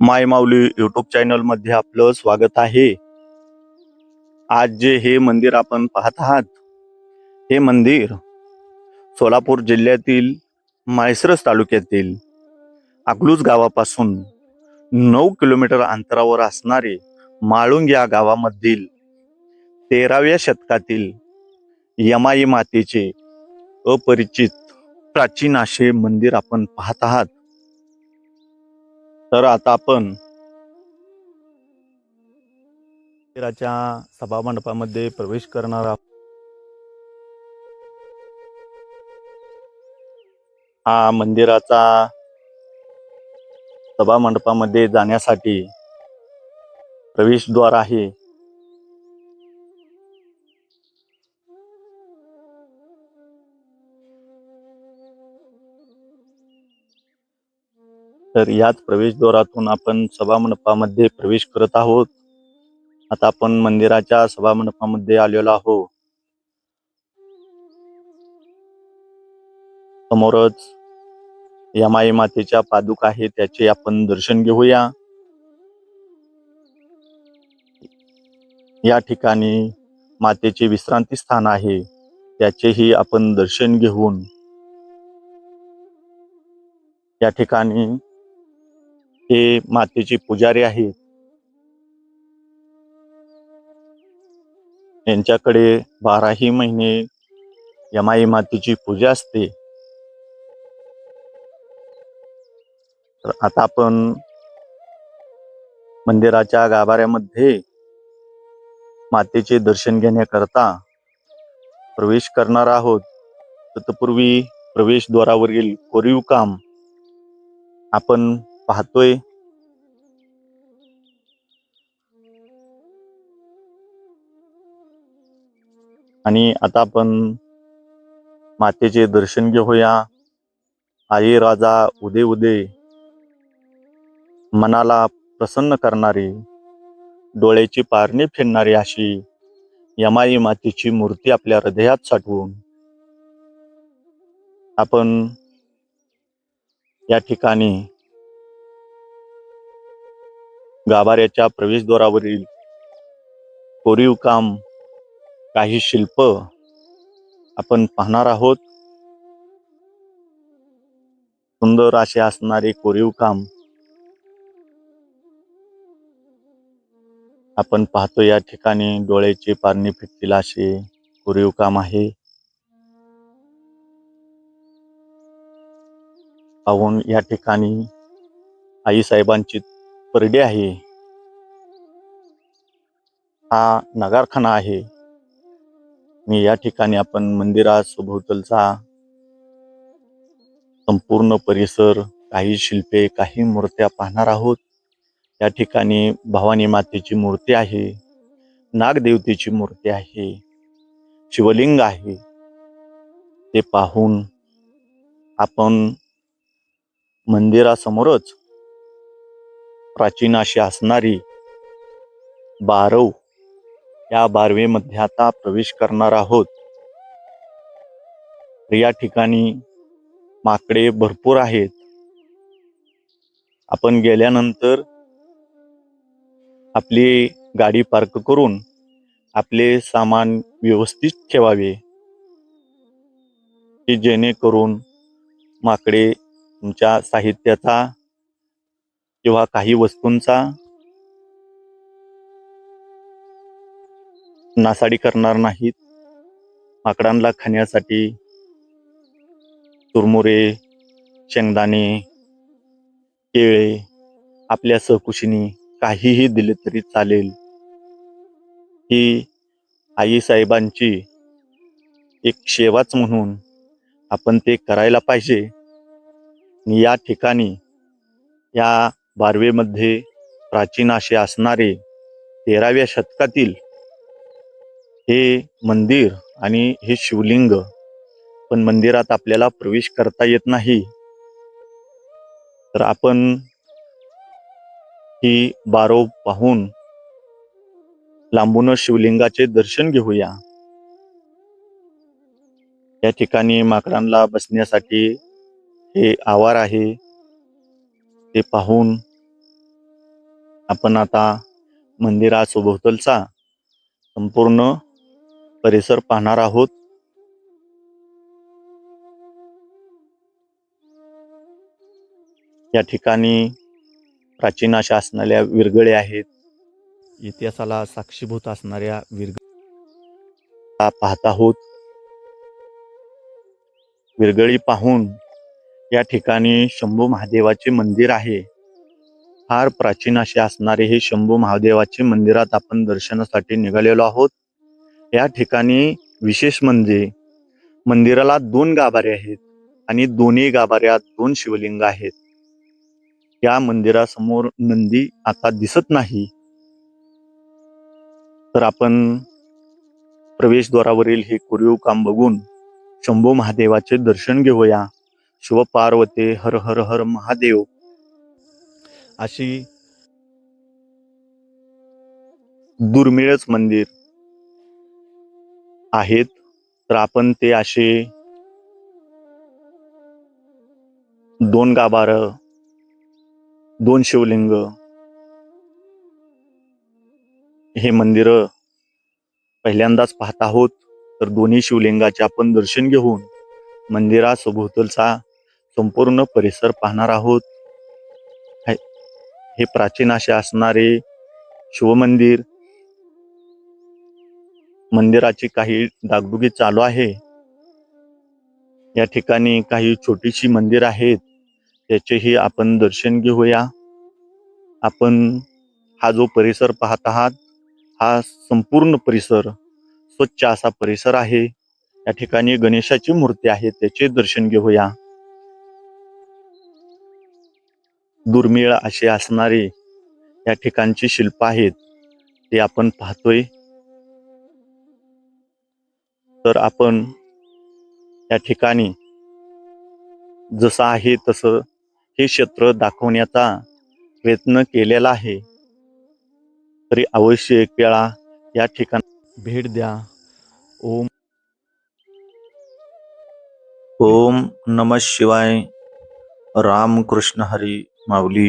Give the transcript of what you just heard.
माय माऊली YouTube चॅनलमध्ये आपलं स्वागत आहे. आज जे हे मंदिर आपण पाहत आहात हे मंदिर सोलापूर जिल्ह्यातील मायसरस तालुक्यातील अकलूज गावापासून नऊ किलोमीटर अंतरावर असणारे माळुंग या गावामधील तेराव्या शतकातील यमाई मातेचे अपरिचित प्राचीन असे मंदिर आपण पाहत आहात. तर आता आपण मंदिराच्या सभामंडपामध्ये प्रवेश करणार आहोत. हा मंदिराचा सभामंडपामध्ये जाण्यासाठी प्रवेशद्वार आहे. तर याच प्रवेशद्वारातून आपण सभामंडपामध्ये प्रवेश करत आहोत. आता आपण मंदिराच्या सभामंडपामध्ये आलेलो आहोत. समोरच यमाई मातेच्या पादुक आहे त्याचे आपण दर्शन घेऊया. या ठिकाणी मातेचे विश्रांती स्थान आहे त्याचेही आपण दर्शन घेऊन. या ठिकाणी हे मातेचे पुजारी आहेत. यांच्याकडे बाराही महिने यमाई मातेची पूजा असते. तर आता आपण मंदिराच्या गाभाऱ्यामध्ये मातेचे दर्शन घेण्याकरता प्रवेश करणार आहोत. तत्पूर्वी प्रवेशद्वारावरील कोरीव काम आपण पाहतोय. आणि आता आपण मातेचे दर्शन घेऊया. आई राजा उदे उदे मनाला प्रसन्न करणारी डोळ्याची पारणी फिरणारी अशी यमाई मातेची मूर्ती आपल्या हृदयात साठवून आपण या ठिकाणी गाभाऱ्याच्या प्रवेशद्वारावरील कोरीव काम काही शिल्प आपण पाहणार आहोत. सुंदर असे असणारे कोरीव काम आपण पाहतो या ठिकाणी डोळ्याचे पारणी फिरतील असे कोरीव काम आहे. पाहून या ठिकाणी आई साहेबांची परडे आहे. हा नगारखाना आहे. आणि या ठिकाणी आपण मंदिरासभोवतालचा संपूर्ण परिसर काही शिल्पे काही मूर्त्या पाहणार आहोत. या ठिकाणी भवानी मातेची मूर्ती आहे. नागदेवतेची मूर्ती आहे. शिवलिंग आहे. ते पाहून आपण मंदिरासमोरच प्राचीन अशी असणारी बारव या बारवेमध्ये आता प्रवेश करणार आहोत. या ठिकाणी माकडे भरपूर आहेत. आपण गेल्यानंतर आपली गाडी पार्क करून आपले सामान व्यवस्थित ठेवावे. की जेणेकरून माकडे तुमच्या साहित्याचा किंवा काही वस्तूंचा नासाडी करणार नाहीत. माकडांना खाण्यासाठी चुरमुरे शेंगदाणे केळे आपल्या सहकुशीनी काहीही दिले तरी चालेल. ही आई साहेबांची एक सेवाच म्हणून आपण ते करायला पाहिजे. आणि या ठिकाणी या बारवेमध्ये प्राचीन असे असणारे तेराव्या शतकातील हे मंदिर आणि हे शिवलिंग पण मंदिरात आपल्याला प्रवेश करता येत नाही. तर आपण ही बारो पाहून लांबून शिवलिंगाचे दर्शन घेऊया. या ठिकाणी माकडांना बसण्यासाठी हे आवार आहे. ते पाहून आपण आता मंदिरासोभोवतालचा संपूर्ण परिसर पाहणार आहोत. या ठिकाणी प्राचीन अशा असणाऱ्या विरगळे आहेत. इतिहासाला साक्षीभूत असणाऱ्या विरगळी पाहत आहोत. विरगळी पाहून या ठिकाणी शंभू महादेवाचे मंदिर आहे. फार प्राचीन असे असणारे हे शंभू महादेवाचे मंदिरात आपण दर्शनासाठी निघालेलो आहोत. या ठिकाणी विशेष म्हणजे मंदिराला दोन गाभारे आहेत आणि दोन्ही गाभाऱ्यात दोन शिवलिंग आहेत. या मंदिरासमोर नंदी आता दिसत नाही. तर आपण प्रवेशद्वारावरील हे कोरीव काम बघून शंभू महादेवाचे दर्शन घेऊया. शिवपार्वते हर हर हर महादेव. अशी दुर्मिळच मंदिर आहेत तर आपण ते असे दोन गाभार दोन शिवलिंग हे मंदिर पहिल्यांदाच पाहत आहोत. तर दोन्ही शिवलिंगाचे आपण दर्शन घेऊन मंदिरासभोवतालचा संपूर्ण परिसर पाहणार आहोत. हे प्राचीन असे असणारे शिवमंदिर मंदिराची काही डागडुगी चालू आहे. या ठिकाणी काही छोटीशी मंदिर आहेत. त्याचेही आपण दर्शन घेऊया. आपण हा जो परिसर पाहत आहात हा संपूर्ण परिसर स्वच्छ असा परिसर आहे. या ठिकाणी गणेशाची मूर्ती आहे त्याचे दर्शन घेऊया. दुर्मिळ असे असणारे या ठिकाणची शिल्प आहेत ते आपण पाहतोय. तर आपण या ठिकाणी जसं आहे तसं हे क्षेत्र दाखवण्याचा प्रयत्न केलेला आहे. तरी अवश्य एक वेळा या ठिकाणी भेट द्या. ओम. ओम नम शिवाय राम कृष्ण हरी माऊली.